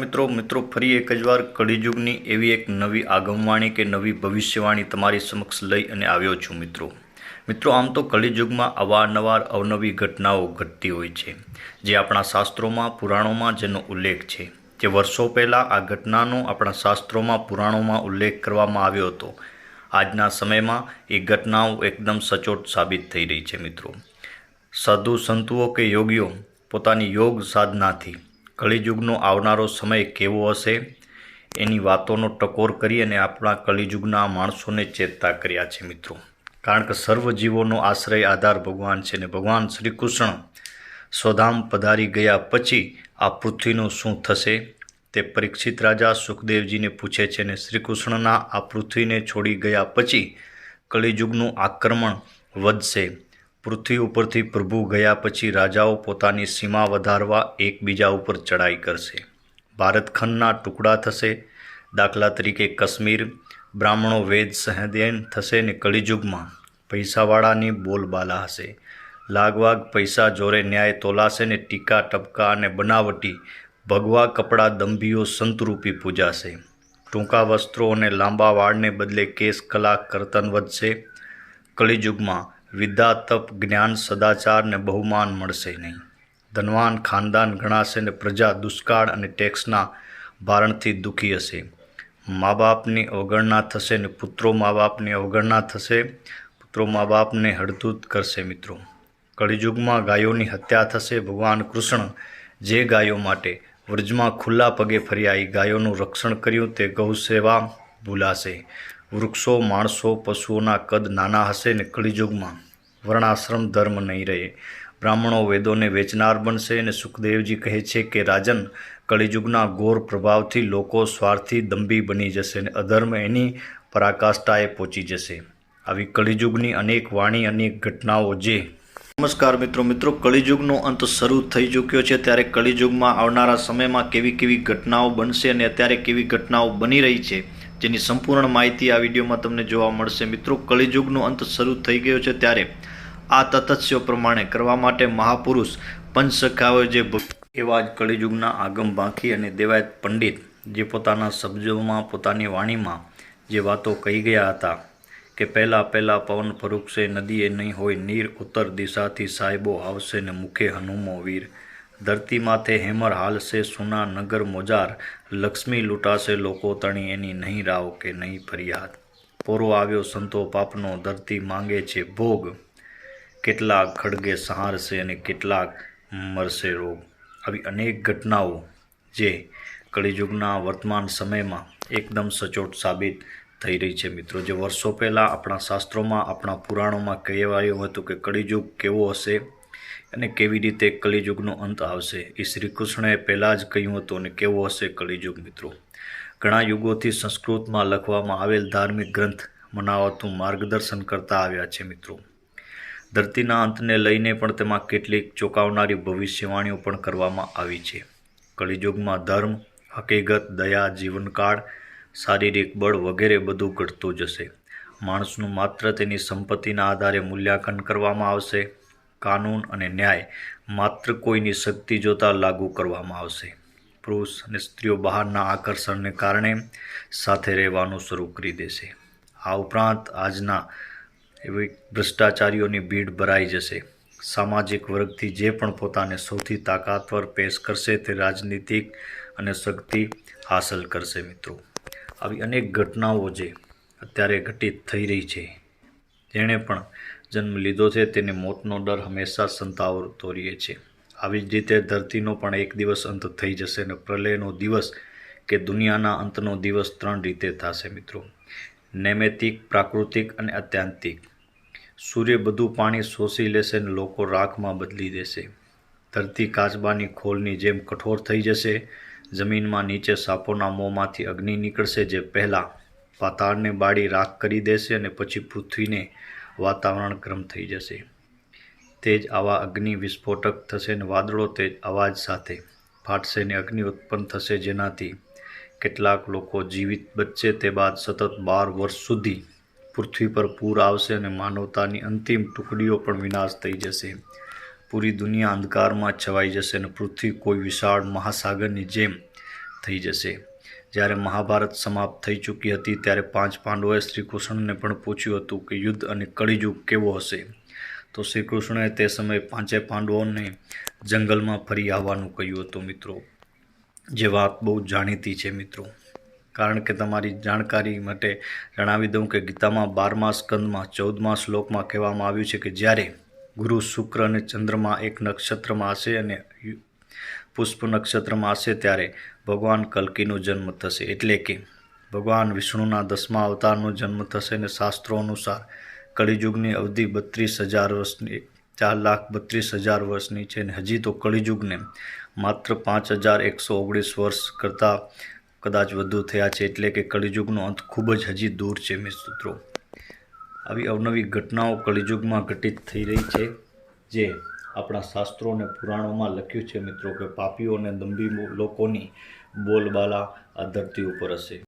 મિત્રો મિત્રો, ફરી એક જ વાર કળીયુગની એવી એક નવી આગમવાણી કે નવી ભવિષ્યવાણી તમારી સમક્ષ લઈ અને આવ્યો છું મિત્રો. મિત્રો, આમ તો કળીયુગમાં અવારનવાર અવનવી ઘટનાઓ ઘટતી હોય છે, જે આપણા શાસ્ત્રોમાં, પુરાણોમાં જેનો ઉલ્લેખ છે. જે વર્ષો પહેલાં આ ઘટનાનો આપણા શાસ્ત્રોમાં, પુરાણોમાં ઉલ્લેખ કરવામાં આવ્યો હતો. આજના સમયમાં એ ઘટનાઓ એકદમ સચોટ સાબિત થઈ રહી છે મિત્રો. સાધુ સંતુઓ કે યોગીઓ, પોતાની યોગ સાધનાથી કળિયુગનો આવનારો સમય કેવો હશે? એની વાતોનો ટકોર કરી અને આપણા કળિયુગના માણસોને ચેતતા કર્યા છે મિત્રો. કારણ કે સર્વ જીવોનો આશ્રય આધાર ભગવાન છે ને ભગવાન શ્રી કૃષ્ણ સ્વધામ પધારી ગયા પછી આ પૃથ્વીનું શું થશે? તે પરીક્ષિત રાજા સુખદેવજીને પૂછે છે ને શ્રી કૃષ્ણના આ પૃથ્વીને છોડી ગયા પછી કલિયુગનું આક્રમણ વધશે. પૃથ્વી ઉપરથી પ્રભુ ગયા પછી રાજાઓ પોતાની સીમા વધારવા એકબીજા ઉપર ચડાઈ કરશે. ભારતખંડના ટુકડા થશે. દાખલા તરીકે કાશ્મીર, બ્રાહ્મણો વેદ સહદેન થશે ને કળિયુગમાં પૈસાવાળાની બોલબાલા હશે. લાગવાગ પૈસા જોરે ન્યાય તોલાશે ને ટીકા, ટપકા અને બનાવટી, ભગવા કપડાં દંભીઓ સંતરૂપી પૂજાશે. ટૂંકા વસ્ત્રો અને લાંબા વાળને બદલે કેસ કલા કરતન વધશે. કળિયુગમાં વિદ્યા તપ જ્ઞાન સદાચાર ને બહુમાન મળશે નહીં. ધનવાન ખાનદાન ગણાશે ને પ્રજા દુષ્કાળ અને ટેક્સના ભારણથી દુઃખી હશે. મા બાપની અવગણના થશે ને પુત્રો મા બાપની અવગણના થશે. પુત્રો મા બાપને હડધૂત કરશે મિત્રો. કળિયુગમાં ગાયોની હત્યા થશે. ભગવાન કૃષ્ણ જે ગાયો માટે વ્રજમાં ખુલ્લા પગે ફર્યા ગાયોનું રક્ષણ કર્યું તે ગૌ સેવા ભૂલાશે. વૃક્ષો, માણસો, પશુઓના કદ નાના હશે ને કળિયુગમાં વર્ણાશ્રમ ધર્મ નહીં રહે. બ્રાહ્મણો વેદોને વેચનાર બનશે અને સુખદેવજી કહે છે કે, રાજન કળિયુગના ઘોર પ્રભાવથી લોકો સ્વાર્થી દંભી બની જશે અને અધર્મ એની પરાકાષ્ઠાએ પહોંચી જશે. આવી કળિયુગની અનેક વાણી, અનેક ઘટનાઓ જે નમસ્કાર મિત્રો મિત્રો કળિયુગનો અંત શરૂ થઈ ચૂક્યો છે. ત્યારે કળિયુગમાં આવનારા સમયમાં કેવી કેવી ઘટનાઓ બનશે અને અત્યારે કેવી ઘટનાઓ બની રહી છે? જેની સંપૂર્ણ માહિતી આ વિડીયોમાં તમને જોવા મળશે. મિત્રો, કલિયુગનો અંત શરૂ થઈ ગયો છે ત્યારે આ તથસ્યો પ્રમાણે કરવા માટે મહાપુરુષ પંચસખાઓ જે એવા જ કલિયુગના આગમ બાંખી અને દેવાયત પંડિત જે પોતાના શબ્દોમાં, પોતાની વાણીમાં જે વાતો કહી ગયા હતા કે પહેલાં પહેલાં પવન ફરુકશે નદીએ નહીં હોય, નીર ઉત્તર દિશાથી સાહેબો આવશે ને મુખે હનુમો વીર. ધરતી માથે હેમર હાલશે સુના નગર મોજાર. લક્ષ્મી લૂંટાશે લોકો તણી એની નહીં રાવ કે નહીં ફરિયાદ. પોરો આવ્યો સંતો પાપનો, ધરતી માંગે છે ભોગ. કેટલાક ખડગે સહારશે અને કેટલાક મરશે રોગ. આવી અનેક ઘટનાઓ જે કળિયુગના વર્તમાન સમયમાં એકદમ સચોટ સાબિત થઈ રહી છે મિત્રો. જે વર્ષો પહેલાં આપણા શાસ્ત્રોમાં, આપણા પુરાણોમાં કહેવાયું હતું કે કળિયુગ કેવો હશે? અને કેવી રીતે કલિયુગનો અંત આવશે એ શ્રી કૃષ્ણએ પહેલાં જ કહ્યું હતું અને કેવો હશે કળિયુગ મિત્રો? ઘણા યુગોથી સંસ્કૃતમાં લખવામાં આવેલ ધાર્મિક ગ્રંથ મનાવતું માર્ગદર્શન કરતા આવ્યા છે મિત્રો. ધરતીના અંતને લઈને પણ તેમાં કેટલીક ચોંકાવનારી ભવિષ્યવાણીઓ પણ કરવામાં આવી છે. કલિયુગમાં ધર્મ, હકીકત, દયા, જીવનકાળ, શારીરિક બળ વગેરે બધું ઘટતું જશે. માણસનું માત્ર તેની સંપત્તિના આધારે મૂલ્યાંકન કરવામાં આવશે. કાનૂન અને ન્યાય માત્ર કોઈની શક્તિ જોતા લાગુ કરવામાં આવશે. પુરુષ અને સ્ત્રીઓ બહારના આકર્ષણને કારણે સાથે રહેવાનું શરૂ કરી દેશે. આ ઉપરાંત આજના એવી ભ્રષ્ટાચારીઓની ભીડ ભરાઈ જશે. સામાજિક વર્ગથી જે પણ પોતાને સૌથી તાકાતવર પેશ કરશે તે રાજનીતિક અને શક્તિ હાંસલ કરશે મિત્રો. આવી અનેક ઘટનાઓ જે અત્યારે ઘટિત થઈ રહી છે. જેણે પણ જન્મ લીધો છે, તેને મોતનો ડર હંમેશા સંતાવતો રહે છે. આવી જ રીતે ધરતીનો પણ એક દિવસ અંત થઈ જશે અને પ્રલયનો દિવસ કે દુનિયાના અંતનો દિવસ ત્રણ રીતે થશે મિત્રો. નૈમિતિક, પ્રાકૃતિક અને અત્યાંતિક સૂર્ય બધું પાણી શોષી લેશે અને લોકો રાખમાં બદલી દેશે. ધરતી કાચબાની ખોલની જેમ કઠોર થઈ જશે. જમીનમાં નીચે સાપોના મોંમાંથી અગ્નિ નીકળશે, જે પહેલાં પાતાળને બાળી રાખ કરી દેશે અને પછી પૃથ્વીને વાતાવરણ ગરમ થઈ જશે. તે જ આવા અગ્નિ વિસ્ફોટક થશે ને વાદળો તે અવાજ સાથે ફાટશે ને અગ્નિ ઉત્પન્ન થશે જેનાથી કેટલાક લોકો જીવિત બચશે. તે બાદ સતત બાર વર્ષ સુધી પૃથ્વી પર પૂર આવશે અને માનવતાની અંતિમ ટુકડીઓ પણ વિનાશ થઈ જશે. પૂરી દુનિયા અંધકારમાં છવાઈ જશે અને પૃથ્વી કોઈ વિશાળ મહાસાગરની જેમ થઈ જશે. જ્યારે મહાભારત સમાપ્ત થઈ ચૂકી હતી ત્યારે પાંચ પાંડવોએ શ્રી કૃષ્ણને પણ પૂછ્યું હતું કે યુદ્ધ અને કળીયુગ કેવો હશે? તો શ્રી કૃષ્ણએ તે સમયે પાંચે પાંડવોને જંગલમાં ફરી આવવાનું કહ્યું હતું મિત્રો. જે વાત બહુ જાણીતી છે મિત્રો. કારણ કે તમારી જાણકારી માટે જણાવી દઉં કે ગીતામાં બારમા સ્કંદમાં, ચૌદમા શ્લોકમાં કહેવામાં આવ્યું છે કે જ્યારે ગુરુ શુક્ર અને ચંદ્રમા એક નક્ષત્રમાં હશે અને પુષ્પ નક્ષત્રમાં હશે ત્યારે ભગવાન કલ્કીનો જન્મ થશે. એટલે કે ભગવાન વિષ્ણુના દસમા અવતારનો જન્મ થશે અને શાસ્ત્રો અનુસાર કળિયુગની અવધિ બત્રીસ હજાર વર્ષની, ચાર લાખ બત્રીસ હજાર વર્ષની છે અને હજી તો કળિયુગને માત્ર પાંચ હજાર એકસો ઓગણીસ વર્ષ કરતાં કદાચ વધુ થયા છે. એટલે કે કળિયુગનો અંત ખૂબ જ હજી દૂર છે મિત્રો આવી અવનવી ઘટનાઓ કળિયુગમાં ઘટિત થઈ રહી છે, જે આપણા શાસ્ત્રો અને પુરાણોમાં લખ્યું છે મિત્રો કે પાપીઓ અને દંભી લોકોની બોલબાલા આ ધરતી ઉપર હશે.